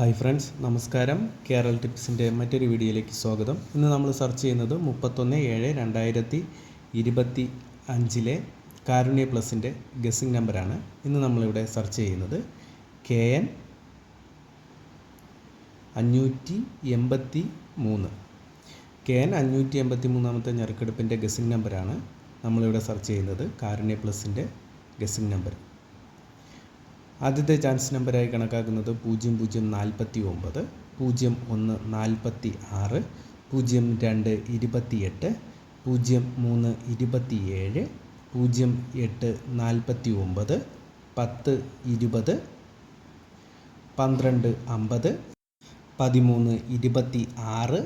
Hi friends നമസ്കാരം. കേരൾ ടിപ്സിന്റെ മറ്റൊരു വീഡിയോയിലേക്ക് സ്വാഗതം. ഇന്ന് നമ്മൾ സെർച്ച് ചെയ്യുന്നത് മുപ്പത്തൊന്ന് ഏഴ് രണ്ടായിരത്തി ഇരുപത്തി അഞ്ചിലെ കാരുണ്യ പ്ലസിന്റെ ഗസ്സിംഗ് നമ്പറാണ് ഇന്ന് നമ്മളിവിടെ സെർച്ച് ചെയ്യുന്നത് കെ എൻ അഞ്ഞൂറ്റി എൺപത്തി മൂന്ന്. കെ എൻ അഞ്ഞൂറ്റി എൺപത്തി മൂന്നാമത്തെ ഞെറുക്കെടുപ്പിന്റെ ഗസ്സിംഗ് നമ്പറാണ് നമ്മളിവിടെ സെർച്ച് ചെയ്യുന്നത് കാരുണ്യ പ്ലസിന്റെ ഗസ്സിംഗ് നമ്പർ ആദ്യത്തെ ചാൻസ് നമ്പറായി കണക്കാക്കുന്നത് പൂജ്യം പൂജ്യം നാൽപ്പത്തി ഒമ്പത് പൂജ്യം ഒന്ന് നാൽപ്പത്തി ആറ് പൂജ്യം രണ്ട് ഇരുപത്തിയെട്ട് പൂജ്യം മൂന്ന് ഇരുപത്തിയേഴ് പൂജ്യം എട്ട് നാൽപ്പത്തി ഒമ്പത് പത്ത് ഇരുപത് പന്ത്രണ്ട് അമ്പത് പതിമൂന്ന് ഇരുപത്തി ആറ്.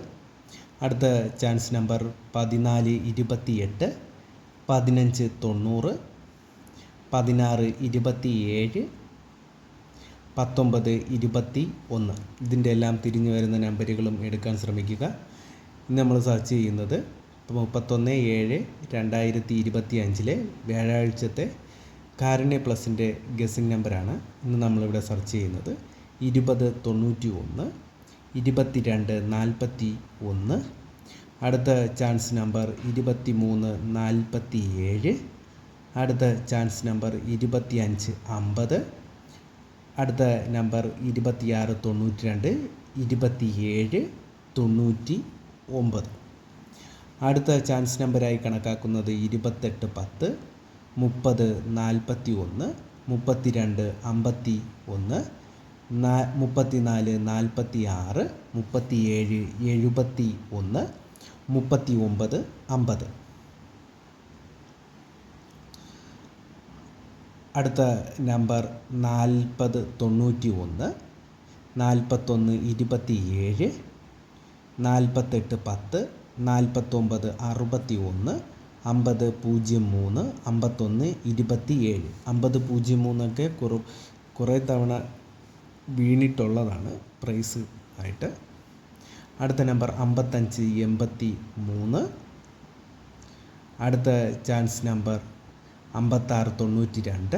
അടുത്ത ചാൻസ് നമ്പർ പതിനാല് ഇരുപത്തിയെട്ട് പതിനഞ്ച് തൊണ്ണൂറ് പതിനാറ് ഇരുപത്തിയേഴ് പത്തൊമ്പത് ഇരുപത്തി ഒന്ന്. ഇതിന്റെ എല്ലാം തിരിഞ്ഞു വരുന്ന നമ്പറുകളും എടുക്കാൻ ശ്രമിക്കുക. ഇന്ന് നമ്മൾ സെർച്ച് ചെയ്യുന്നത് മുപ്പത്തൊന്ന് ഏഴ് രണ്ടായിരത്തി ഇരുപത്തി അഞ്ചിലെ വ്യാഴാഴ്ചത്തെ കാരുണ്യ പ്ലസിന്റെ ഗസിംഗ് നമ്പറാണ് ഇന്ന് നമ്മളിവിടെ സെർച്ച് ചെയ്യുന്നത് ഇരുപത് തൊണ്ണൂറ്റി ഒന്ന് ഇരുപത്തിരണ്ട് നാൽപ്പത്തി ഒന്ന്. അടുത്ത ചാൻസ് നമ്പർ ഇരുപത്തി മൂന്ന് നാൽപ്പത്തി ഏഴ്. അടുത്ത ചാൻസ് നമ്പർ ഇരുപത്തി അഞ്ച് അമ്പത്. അടുത്ത നമ്പർ ഇരുപത്തിയാറ് തൊണ്ണൂറ്റി രണ്ട് ഇരുപത്തിയേഴ് തൊണ്ണൂറ്റി ഒമ്പത് അടുത്ത ചാൻസ് നമ്പറായി കണക്കാക്കുന്നത് ഇരുപത്തെട്ട് പത്ത് മുപ്പത് നാൽപ്പത്തി ഒന്ന് മുപ്പത്തിരണ്ട് അമ്പത്തി ഒന്ന് നാ മുപ്പത്തിനാല് നാൽപ്പത്തി ആറ് മുപ്പത്തിയേഴ് എഴുപത്തി ഒന്ന് മുപ്പത്തി ഒമ്പത് അമ്പത്. അടുത്ത നമ്പർ നാൽപ്പത് തൊണ്ണൂറ്റി ഒന്ന് നാൽപ്പത്തൊന്ന് ഇരുപത്തി ഏഴ് നാൽപ്പത്തെട്ട് പത്ത് നാൽപ്പത്തൊമ്പത് അറുപത്തി ഒന്ന് അമ്പത് പൂജ്യം മൂന്ന് അമ്പത്തൊന്ന് ഇരുപത്തി ഏഴ് അമ്പത് പൂജ്യം മൂന്നൊക്കെ കുറു കുറേ തവണ വീണിട്ടുള്ളതാണ് പ്രൈസ് ആയിട്ട്. അടുത്ത നമ്പർ അമ്പത്തഞ്ച് എൺപത്തി മൂന്ന് അടുത്ത ചാൻസ് നമ്പർ അമ്പത്താറ് തൊണ്ണൂറ്റി രണ്ട്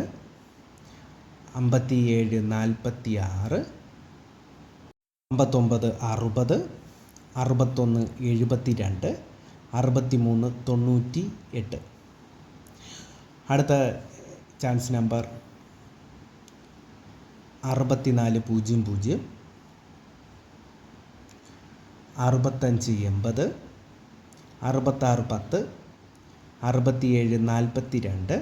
അമ്പത്തിയേഴ് നാൽപ്പത്തി ആറ് അമ്പത്തൊമ്പത് അറുപത് അറുപത്തൊന്ന് എഴുപത്തി രണ്ട് അറുപത്തി മൂന്ന് തൊണ്ണൂറ്റി എട്ട് അടുത്ത ചാൻസ് നമ്പർ അറുപത്തിനാല് പൂജ്യം പൂജ്യം അറുപത്തഞ്ച് എൺപത് അറുപത്താറ് പത്ത് അറുപത്തിയേഴ് നാൽപ്പത്തി രണ്ട്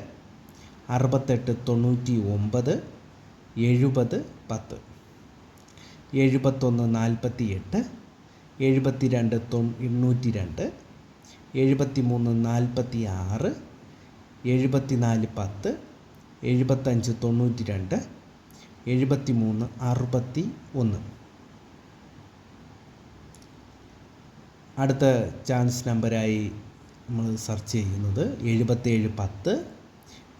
അറുപത്തെട്ട് തൊണ്ണൂറ്റി ഒമ്പത് എഴുപത് പത്ത്. എഴുപത്തൊന്ന് നാൽപ്പത്തി എട്ട് എഴുപത്തി രണ്ട് തൊണ്ണൂറ്റി രണ്ട് എഴുപത്തി മൂന്ന് നാൽപ്പത്തി ആറ് എഴുപത്തി നാല് പത്ത് എഴുപത്തഞ്ച് തൊണ്ണൂറ്റി രണ്ട് എഴുപത്തി മൂന്ന് അറുപത്തി ഒന്ന് അടുത്ത ചാൻസ് നമ്പറായി നമ്മൾ സെർച്ച് ചെയ്യുന്നത് എഴുപത്തേഴ് പത്ത്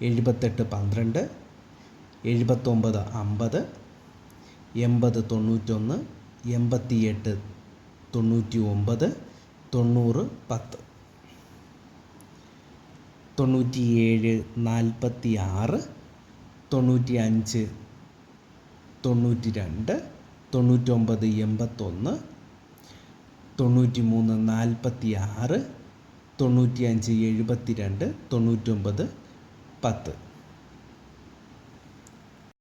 എഴുപത്തെട്ട് പന്ത്രണ്ട് എഴുപത്തൊമ്പത് അമ്പത് എൺപത് തൊണ്ണൂറ്റൊന്ന് എൺപത്തിയെട്ട് തൊണ്ണൂറ്റി ഒമ്പത് തൊണ്ണൂറ് പത്ത്. തൊണ്ണൂറ്റിയേഴ് നാൽപ്പത്തി ആറ് തൊണ്ണൂറ്റി അഞ്ച് തൊണ്ണൂറ്റി രണ്ട് തൊണ്ണൂറ്റൊമ്പത് എൺപത്തൊന്ന് തൊണ്ണൂറ്റി മൂന്ന് നാൽപ്പത്തി ആറ് തൊണ്ണൂറ്റി അഞ്ച് എഴുപത്തി രണ്ട് തൊണ്ണൂറ്റൊമ്പത് പത്ത്.